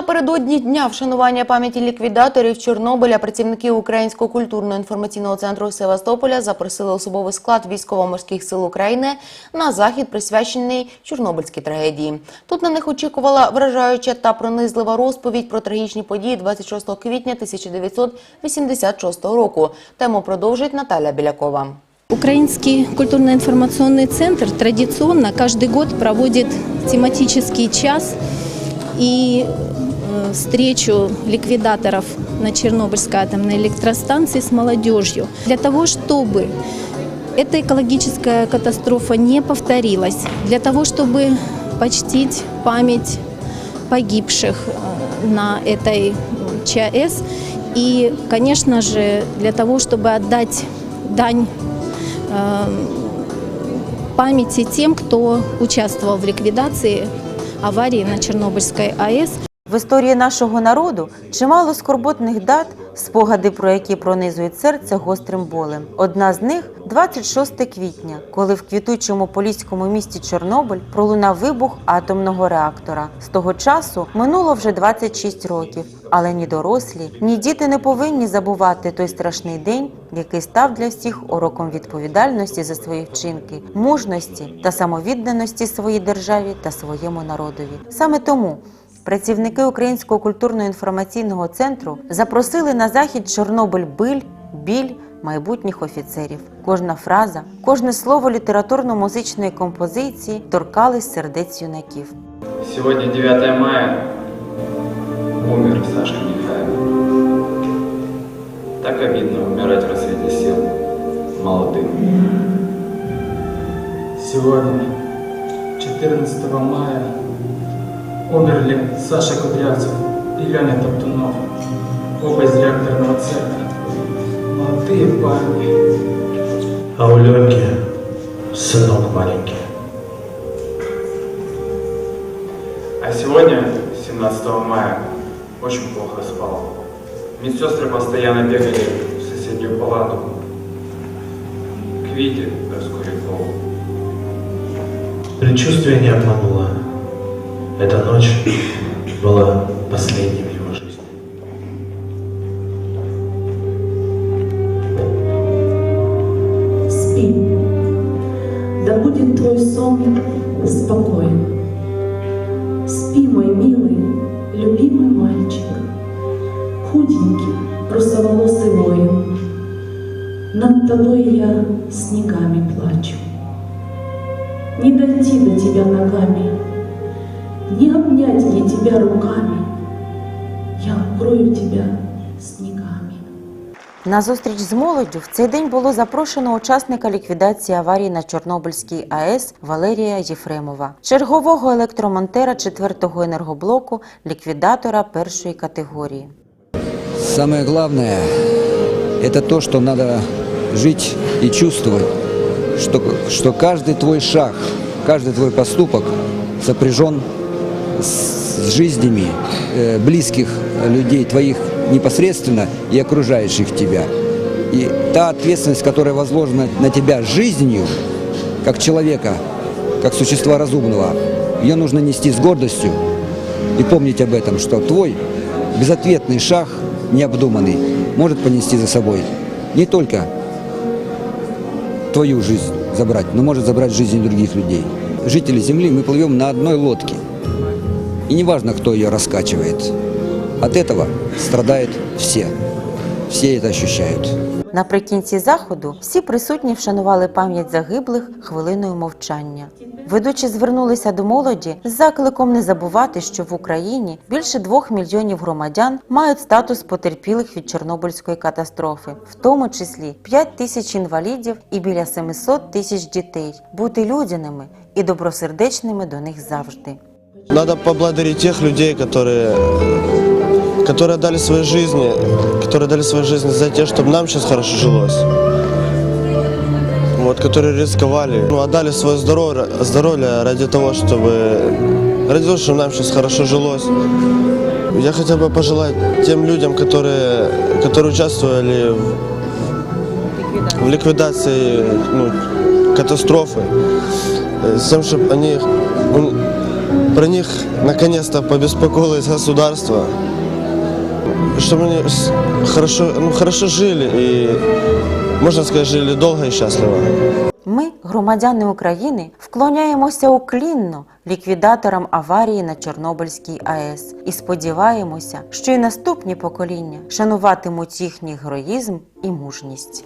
Напередодні дня вшанування пам'яті ліквідаторів Чорнобиля працівники Українського культурно-інформаційного центру Севастополя запросили особовий склад військово-морських сил України на захід, присвячений Чорнобильській трагедії. Тут на них очікувала вражаюча та пронизлива розповідь про трагічні події 26 квітня 1986 року. Тему продовжить Наталя Білякова. Украинский культурно-информационный центр традиционно каждый год проводит тематический час и э, встречу ликвидаторов на Чернобыльской атомной электростанции с молодежью для того, чтобы эта экологическая катастрофа не повторилась, для того, чтобы почтить память погибших э, на этой ЧАЭС и, конечно же, для того, чтобы отдать дань э, памяти тем, кто участвовал в ликвидации аварии на Чернобыльской АЭС. В історії нашого народу чимало скорботних дат, спогади про які пронизують серце гострим болем. Одна з них 26 квітня, коли в квітучому поліському місті Чорнобиль пролунав вибух атомного реактора. З того часу минуло вже 26 років, але ні дорослі, ні діти не повинні забувати той страшний день, який став для всіх уроком відповідальності за свої вчинки, мужності та самовідданості своїй державі та своєму народові. Саме тому Працівники Українського культурно-інформаційного центру запросили на захід Чорнобиль биль, біль майбутніх офіцерів. Кожна фраза, кожне слово літературно-музичної композиції торкались сердець юнаків. Сегодня 9 мая. Умер Сашка Михайлов. Так обидно умирать в рассвете сил молодым. Сегодня, 14 мая, умерли Саша Кудрявцев и Леня Топтунов, оба из реакторного центра. Молодые парни. А у Ленки сынок маленький. А сегодня, 17 мая, очень плохо спал. Медсестры постоянно бегали в соседнюю палату. К Вите Раскурякову. Предчувствие не обмануло. Эта ночь была последней в его жизни. Спи, да будет твой сон спокоен. Спи, мой милый, любимый мальчик, худенький, русоволосый воин. Над тобой я снегами плачу. Не дойти до тебя ногами, не обнять мне тебя руками. Я укрою тебя снегами. На зустріч з молоддю в цей день було запрошено учасника ліквідації аварії на Чорнобильській АЕС Валерія Єфремова, чергового електромонтера 4-го енергоблоку, ліквідатора першої категорії. Самое главное – это то, что надо жить и чувствовать, что, что каждый твой шаг, каждый твой поступок сопряжен с жизнями э, близких людей, твоих непосредственно и окружающих тебя. И та ответственность, которая возложена на тебя жизнью, как человека, как существа разумного, ее нужно нести с гордостью и помнить об этом, что твой безответный шаг, необдуманный, может понести за собой не только твою жизнь забрать, но может забрать жизнь других людей. Жители Земли, мы плывем на одной лодке. И неважно, кто ее раскачивает. От этого страдают все. Все это ощущают. Наприкінці заходу всі присутні вшанували пам'ять загиблих хвилиною мовчання. Ведучі звернулися до молоді з закликом не забувати, що в Україні більше двох мільйонів громадян мають статус потерпілих від Чорнобильської катастрофи, в тому числі 5 тисяч інвалідів і біля 700 тисяч дітей. Бути людяними і добросердечними до них завжди. Надо поблагодарить тех людей, которые, которые дали свои жизни, которые дали свои жизни за те, чтобы нам сейчас хорошо жилось. Вот, которые рисковали, ну, отдали свое здоровье, здоровье ради того, чтобы, ради того, чтобы нам сейчас хорошо жилось. Я хотел бы пожелать тем людям, которые, которые участвовали в, в ликвидации ну, катастрофы, э, тем, чтобы они, про них наконец-то побеспокоилось государство, чтобы они хорошо, ну, хорошо жили и, можно сказать, жили долго и счастливо. Ми, громадяни України, вклоняємося уклінно ліквідаторам аварії на Чорнобильській АЕС і сподіваємося, що і наступні покоління шануватимуть їхній героїзм і мужність.